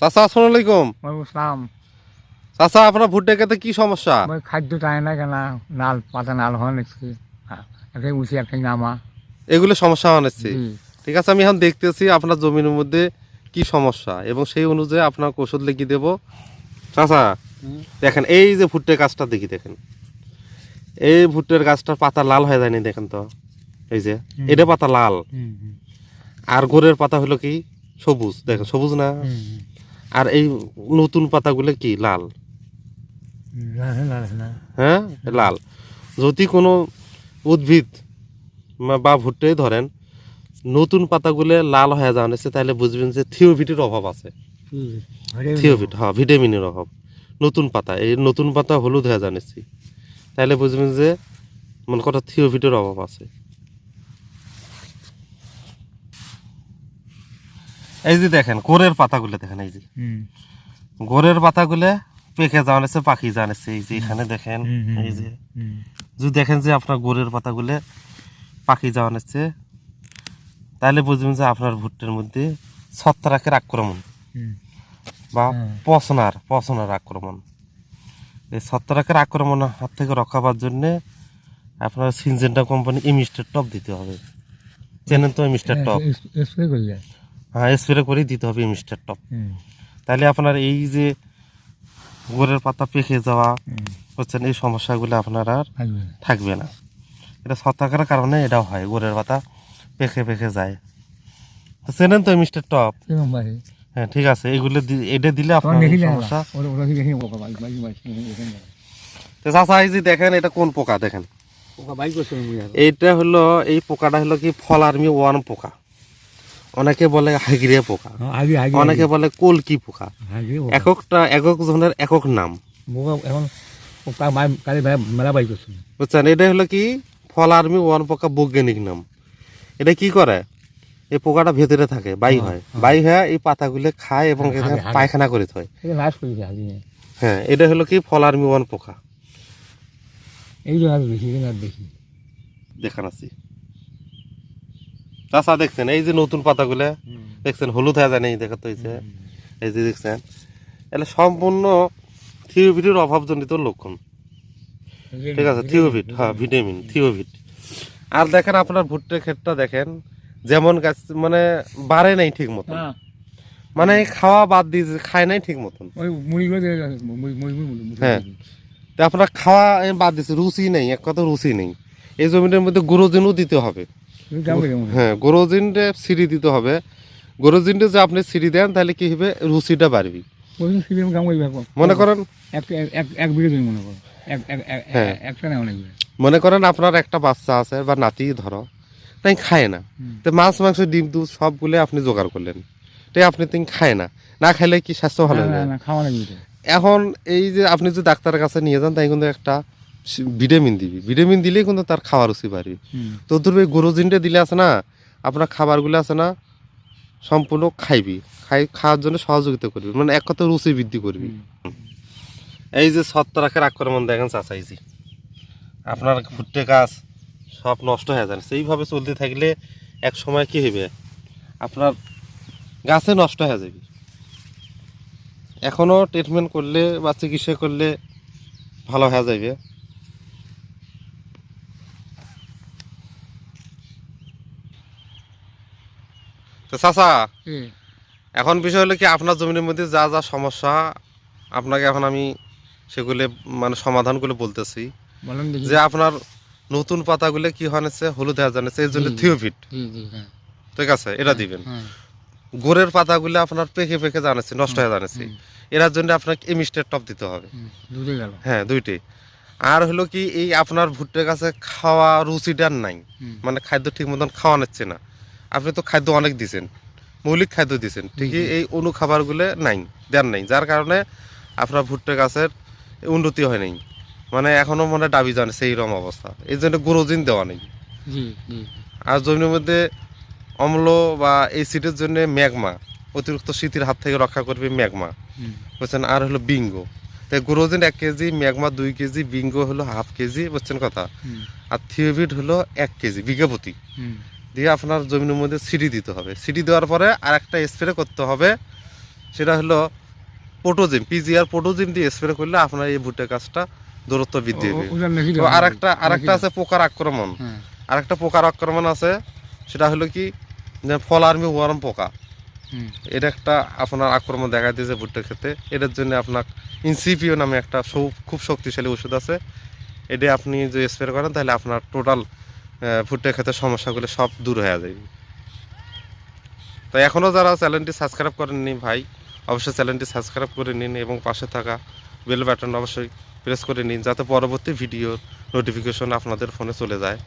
চাচা আসসালামু আলাইকুম। আসসালাম চাচা আপনার ভুট্টা খেতে কি সমস্যা? খাদ্য চায় না কেন? নাল পাতা নাল নিচ্ছি এটাই উঠি একটাই নামা। এগুলো সমস্যা হচ্ছে ঠিক আছে আমি এখন দেখতেছি আপনার জমির মধ্যে কি সমস্যা এবং সেই অনুযায়ী আপনার ওষুধ লিখে দেবো। চাচা দেখেন এই যে ভুট্টে গাছটা দেখি দেখেন। এই ভুট্টের গাছটার পাতা লাল হয়ে যায়নি দেখেন তো। এই যে এটা পাতা লাল। আর গোড়ের পাতা হলো কি? সবুজ দেখেন সবুজ না। আর এই নতুন পাতাগুলো কি? লাল। হ্যাঁ? লাল। যদি কোনো উদ্ভিদ বা ভুট্টাই ধরেন নতুন পাতাগুলো লাল হয়ে যাচ্ছে তাহলে বুঝবেন যে থিওভিটের অভাব আছে? থিওভিট হ্যাঁ ভিটামিনের অভাব। নতুন পাতা এই নতুন পাতা হলুদ হয়ে জানিছি তাহলে বুঝবেন যে মনে কটা থিওভিটের অভাব আছে। এই যে দেখেন গোড়ের পাতাগুলো দেখেন এই যে। গোড়ের পাতাগুলো পেকে জানাচ্ছে পাখি জানাচ্ছে এই যে এখানে দেখেন এই যে। যদি দেখেন যে আপনার গোড়ের পাতাগুলো পাখি জানাচ্ছে তাহলে বুঝবেন যে আপনার ভুট্টের মধ্যে ছত্রাকের আক্রমণ বা হ্যাঁ। পচনার পচনার আক্রমণ। এই ছত্রাকের আক্রমণের হাত থেকে রক্ষা পাওয়ার জন্য আপনার সিনজেন্টা কোম্পানি ইমিস্টার টপ দিতে হবে। চেনেন তো ইমিস্টার টপ? হ্যাঁ, স্প্রে যায়। হ্যাঁ স্প্রে করেই দিতে হবে ইমিস্টার টপ। তাহলে আপনার এই যে গোড়ের পাতা পেকে যাওয়া হচ্ছেন এই সমস্যাগুলো আপনার আর থাকবে না। এটা ছত্রাকের কারণে এটাও হয় গোড়ের পাতা পেকে পেকে যায়। তো চেনেন তো মিস্টার টপ? হ্যাঁ ঠিক আছে এগুলো এটা দিলে আপনার। সমস্যা। তো চাচা এই যে দেখেন এটা কোন পোকা দেখেন। এইটা হলো এই পোকাটা হলো কি ফল আর্মি ওয়ান পোকা। অনেকে বলে হাগিরে পোকা। অনেকে বলে কলকি পোকা। এককটা একক জনের একক নাম। এখন মেলা বাই করছে। বুঝছেন? এটা হলো কি? ফল আর্মি ওয়ান পোকা বৈজ্ঞানিক নাম। এটা কি করে? এই পোকাটা ভেতরে থাকে বাই হয়। বাই হয়ে এই পাতাগুলো খায় এবং এখানে পায়খানা করে আগে হ্যাঁ এটা হলো কি? ফল আর্মি ওয়ান পোকা। এই জন্য বেশি দেখান আছি চাষা দেখছেন এই যে নতুন পাতাগুলো দেখছেন হলুদ হয়ে যায় এই দেখাতে হয়েছে এই যে দেখছেন এটা সম্পূর্ণ থিওভিটের অভাবজনিত লক্ষণ। ঠিক আছে থিওভিট হ্যাঁ ভিটামিন। থিওভিট আর দেখেন আপনার ভুট্টার ক্ষেতটা দেখেন যেমন গাছ মানে বাড়ে নাই ঠিক মতন হ্যাঁ। মানে খাওয়া বাদ দিয়ে খায় নাই ঠিক মতন হ্যাঁ। তো আপনার খাওয়া বাদ দিচ্ছে রুচি নেই এক কথা রুচি নেই। এই জমিটার মধ্যে গুরুজনও দিতে হবে। হ্যাঁ গোরোজিনটা সিঁড়ি দিতে হবে। গোরোজিনটা যে আপনি সিঁড়ি দেন তাহলে কি হবে? রুচিটা বাড়বি। মনে করেন? এক বিঘে মনে। একটা না অনেক করেন আপনার একটা বাচ্চা আছে বা নাতি ধরো তাই খায় না। তো মাছ মাংস ডিম দুধ সবগুলো আপনি জোগাড় করলেন। তাই আপনি তিন খায় না। না খাইলে কি স্বাস্থ্য ভালো না। এখন এই যে আপনি যে ডাক্তারের কাছে নিয়ে যান তাই কিন্তু একটা ভিটামিন দিবি। ভিটামিন দিলেই কিন্তু তার খাওয়ার রুচি বাড়বি। তো ধরবে গোরোজিনটা দিলে আছে না আপনার খাবারগুলো আছে না সম্পূর্ণ খাইবি। খাই খাওয়ার জন্য সহযোগিতা করবি। মানে এক কথা রুচি বৃদ্ধি করবি। এই যে ছত্রাকের আক্রমণ দেখেন চাচাইজি আপনার ভুট্টে গাছ সব নষ্ট হয়ে যাচ্ছে সেইভাবে চলতে থাকলে এক সময় কি হবে আপনার গাছে নষ্ট হয়ে যাবে। এখনও ট্রিটমেন্ট করলে বা চিকিৎসা করলে ভালো হয়ে যাবে। তো চাচা এখন বিষয় হলো কি আপনার জমির মধ্যে যা যা সমস্যা আপনাকে এখন আমি সেগুলো মানে সমাধানগুলো বলতেছি। যে আপনার নতুন পাতাগুলো কি হয়েছে হলুদ হয়ে জানিছে এই জন্য। থিওফিট। হ্যাঁ। ঠিক আছে এটা দিবেন। হ্যাঁ। গোড়ের পাতাগুলো আপনার পেকে পেকে জানাচ্ছে নষ্ট হয়ে জানাচ্ছে এরার জন্য আপনাকে এমিস্টার টপ দিতে হবে। হ্যাঁ দুইটি। আর হলো কি এই আপনার ভুট্টের কাছে খাওয়া রুচিটার নাই। মানে খাদ্য ঠিক মতন খাওয়া নিচ্ছে না। আপনি তো খাদ্য অনেক দিছেন মৌলিক খাদ্য দিছেন ঠিকই এই অনু খাবারগুলো নাই দেন নাই যার কারণে আপনার ভুট্টা গাছের উন্নতি হয় নাই। মানে এখনও মনে দাবি জানে সেই রকম অবস্থা। এই জন্য গ্রোজিন দেওয়া নেই। আর জমির মধ্যে অম্ল বা এই এসিডের জন্য ম্যাগমা অতিরিক্ত শীতের হাত থেকে রক্ষা করবে ম্যাগমা। হুম, বুঝছেন? আর হলো বিঙ্গো। তাই গ্রোজিন এক কেজি ম্যাগমা দুই কেজি বিঙ্গো হলো হাফ কেজি বুঝছেন কথা? আর থিওভিড হলো এক কেজি বিঘা প্রতি দিয়ে আপনার জমির মধ্যে সিডি দিতে হবে। সিডি দেওয়ার পরে আর একটা স্প্রে করতে হবে। সেটা হলো পোটোজিম পিজিআর পোটোজিম দিয়ে স্প্রে করলে আপনার এই ভুট্টা গাছটা দূরত্ব বৃদ্ধি হবে। নাকি তো আরেকটা আরেকটা আছে পোকার আক্রমণ। আর একটা পোকার আক্রমণ আছে সেটা হলো কি যে ফল আর্মি ওয়ার্ম পোকা। এটা একটা আপনার আক্রমণ দেখা দিয়েছে ভুট্টার ক্ষেত্রে এটার জন্য আপনার ইনসিপিও নামে একটা খুব শক্তিশালী ওষুধ আছে। এটা আপনি যদি স্প্রে করেন তাহলে আপনার টোটাল ভুট্টার ক্ষেত্রে সমস্যাগুলো সব দূর হয়ে যাবে। তো এখনও যারা চ্যানেলটি সাবস্ক্রাইব করেননি ভাই, অবশ্যই চ্যানেলটি সাবস্ক্রাইব করে নিন এবং পাশে থাকা বেল বাটন অবশ্যই প্রেস করে নিন, যাতে পরবর্তী ভিডিওর নোটিফিকেশন আপনাদের ফোনে চলে যায়।